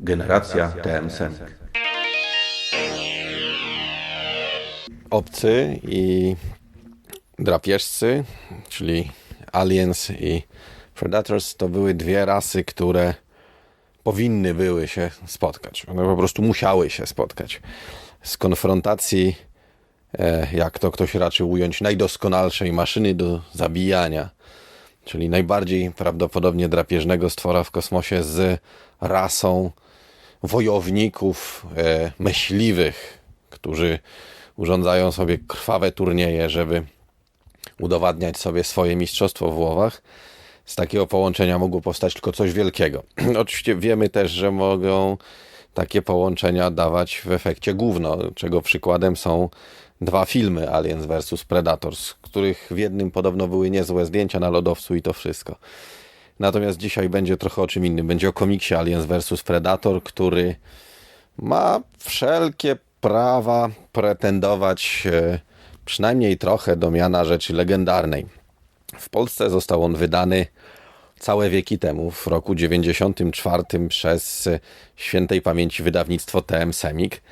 Generacja TM-Seng. Obcy i drapieżcy, czyli aliens i predators, to były dwie rasy, które powinny były się spotkać. One po prostu musiały się spotkać. Z konfrontacji, e, jak to ktoś raczył ująć, najdoskonalszej maszyny do zabijania, czyli najbardziej prawdopodobnie drapieżnego stwora w kosmosie z rasą wojowników, e, myśliwych, którzy urządzają sobie krwawe turnieje, żeby udowadniać sobie swoje mistrzostwo w łowach. Z takiego połączenia mogło powstać tylko coś wielkiego. Oczywiście wiemy też, że mogą takie połączenia dawać w efekcie gówno, czego przykładem są dwa filmy Aliens vs Predators, których w jednym podobno były niezłe zdjęcia na lodowcu i to wszystko. Natomiast dzisiaj będzie trochę o czym innym. Będzie o komiksie Aliens vs Predator, który ma wszelkie prawa pretendować e, przynajmniej trochę do miana rzeczy legendarnej. W Polsce został on wydany całe wieki temu, w roku 94 przez e, świętej pamięci wydawnictwo TM Semik.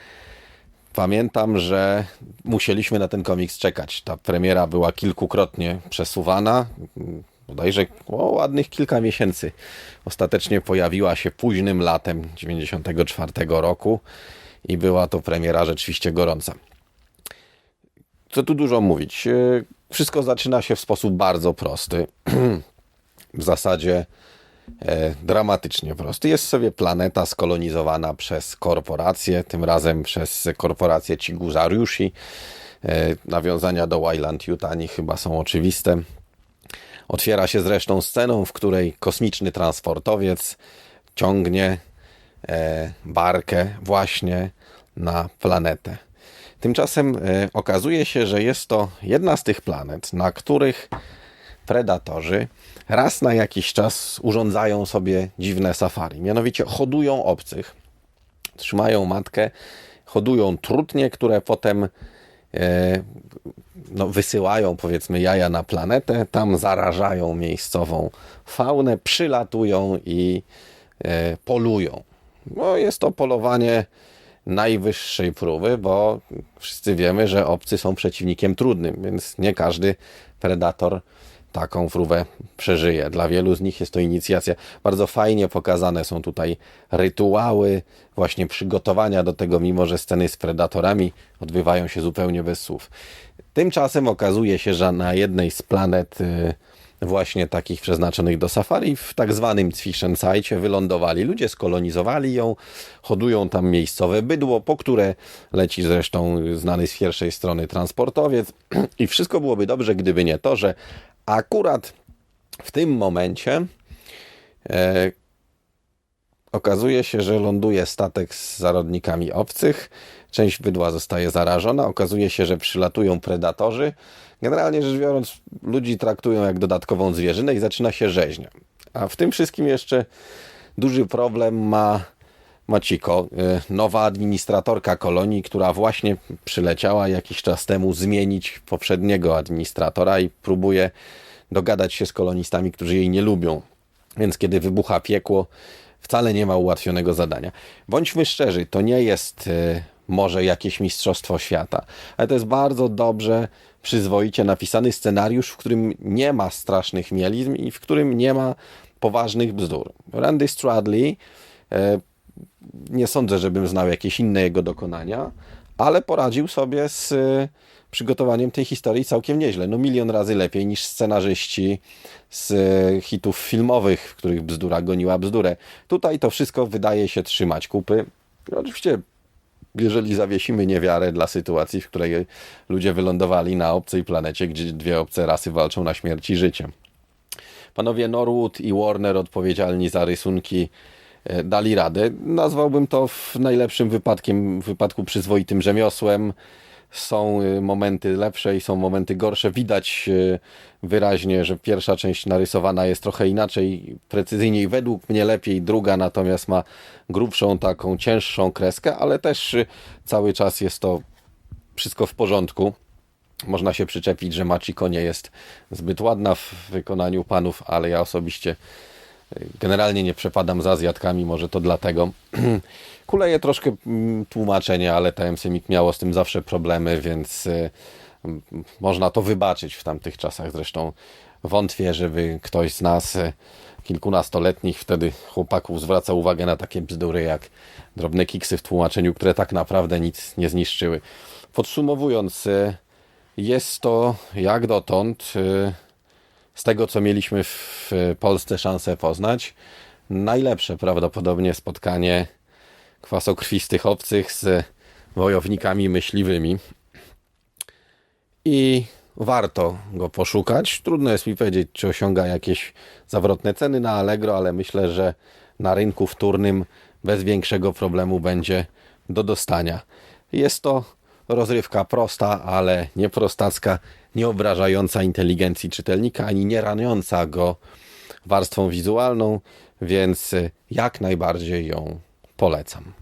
Pamiętam, że musieliśmy na ten komiks czekać. Ta premiera była kilkukrotnie przesuwana, bodajże o ładnych kilka miesięcy. Ostatecznie pojawiła się późnym latem 94 roku i była to premiera rzeczywiście gorąca. Co tu dużo mówić? E, Wszystko zaczyna się w sposób bardzo prosty. w zasadzie e, dramatycznie prosty. Jest sobie planeta skolonizowana przez korporacje, tym razem przez korporację Ciguzariushi. E, nawiązania do Wayland Yutani chyba są oczywiste. Otwiera się zresztą sceną, w której kosmiczny transportowiec ciągnie e, barkę właśnie na planetę. Tymczasem e, okazuje się, że jest to jedna z tych planet, na których predatorzy raz na jakiś czas urządzają sobie dziwne safari. Mianowicie hodują obcych, trzymają matkę, hodują trutnie, które potem no, wysyłają powiedzmy jaja na planetę, tam zarażają miejscową faunę, przylatują i e, polują. No, jest to polowanie najwyższej próby, bo wszyscy wiemy, że obcy są przeciwnikiem trudnym, więc nie każdy predator taką próbę przeżyje. Dla wielu z nich jest to inicjacja. Bardzo fajnie pokazane są tutaj rytuały, właśnie przygotowania do tego, mimo że sceny z predatorami odbywają się zupełnie bez słów. Tymczasem okazuje się, że na jednej z planet y, właśnie takich przeznaczonych do safari w tak zwanym Zwischenzeitcie wylądowali. Ludzie skolonizowali ją, hodują tam miejscowe bydło, po które leci zresztą znany z pierwszej strony transportowiec i wszystko byłoby dobrze, gdyby nie to, że akurat w tym momencie e, okazuje się, że ląduje statek z zarodnikami obcych, część bydła zostaje zarażona, okazuje się, że przylatują predatorzy. Generalnie rzecz biorąc, ludzi traktują jak dodatkową zwierzynę i zaczyna się rzeźnia. A w tym wszystkim jeszcze duży problem ma Maciko, y, nowa administratorka kolonii, która właśnie przyleciała jakiś czas temu zmienić poprzedniego administratora i próbuje dogadać się z kolonistami, którzy jej nie lubią. Więc kiedy wybucha piekło, wcale nie ma ułatwionego zadania. Bądźmy szczerzy, to nie jest y, może jakieś mistrzostwo świata, ale to jest bardzo dobrze, przyzwoicie napisany scenariusz, w którym nie ma strasznych mielizm i w którym nie ma poważnych bzdur. Randy Stradley y, nie sądzę, żebym znał jakieś inne jego dokonania, ale poradził sobie z y, przygotowaniem tej historii całkiem nieźle. No milion razy lepiej niż scenarzyści z y, hitów filmowych, w których bzdura goniła bzdurę. Tutaj to wszystko wydaje się trzymać kupy. Oczywiście jeżeli zawiesimy niewiarę dla sytuacji, w której ludzie wylądowali na obcej planecie, gdzie dwie obce rasy walczą na śmierć i życie. Panowie Norwood i Warner odpowiedzialni za rysunki dali radę. Nazwałbym to w najlepszym wypadkiem, wypadku przyzwoitym rzemiosłem. Są y, momenty lepsze i są momenty gorsze. Widać y, wyraźnie, że pierwsza część narysowana jest trochę inaczej, precyzyjniej, według mnie lepiej. Druga natomiast ma grubszą, taką cięższą kreskę, ale też y, cały czas jest to wszystko w porządku. Można się przyczepić, że Machiko nie jest zbyt ładna w wykonaniu panów, ale ja osobiście Generalnie nie przepadam za Azjatkami, może to dlatego. Kuleje troszkę mm, tłumaczenie, ale TM-Semik miało z tym zawsze problemy, więc y, można to wybaczyć w tamtych czasach. Zresztą wątpię, żeby ktoś z nas y, kilkunastoletnich wtedy chłopaków zwraca uwagę na takie bzdury jak drobne kiksy w tłumaczeniu, które tak naprawdę nic nie zniszczyły. Podsumowując, y, jest to jak dotąd z tego, co mieliśmy w Polsce szansę poznać, najlepsze prawdopodobnie spotkanie kwasokrwistych obcych z wojownikami myśliwymi. I warto go poszukać. Trudno jest mi powiedzieć, czy osiąga jakieś zawrotne ceny na Allegro, ale myślę, że na rynku wtórnym bez większego problemu będzie do dostania. Jest to rozrywka prosta, ale nie prostacka, nie obrażająca inteligencji czytelnika, ani nie raniąca go warstwą wizualną, więc jak najbardziej ją polecam.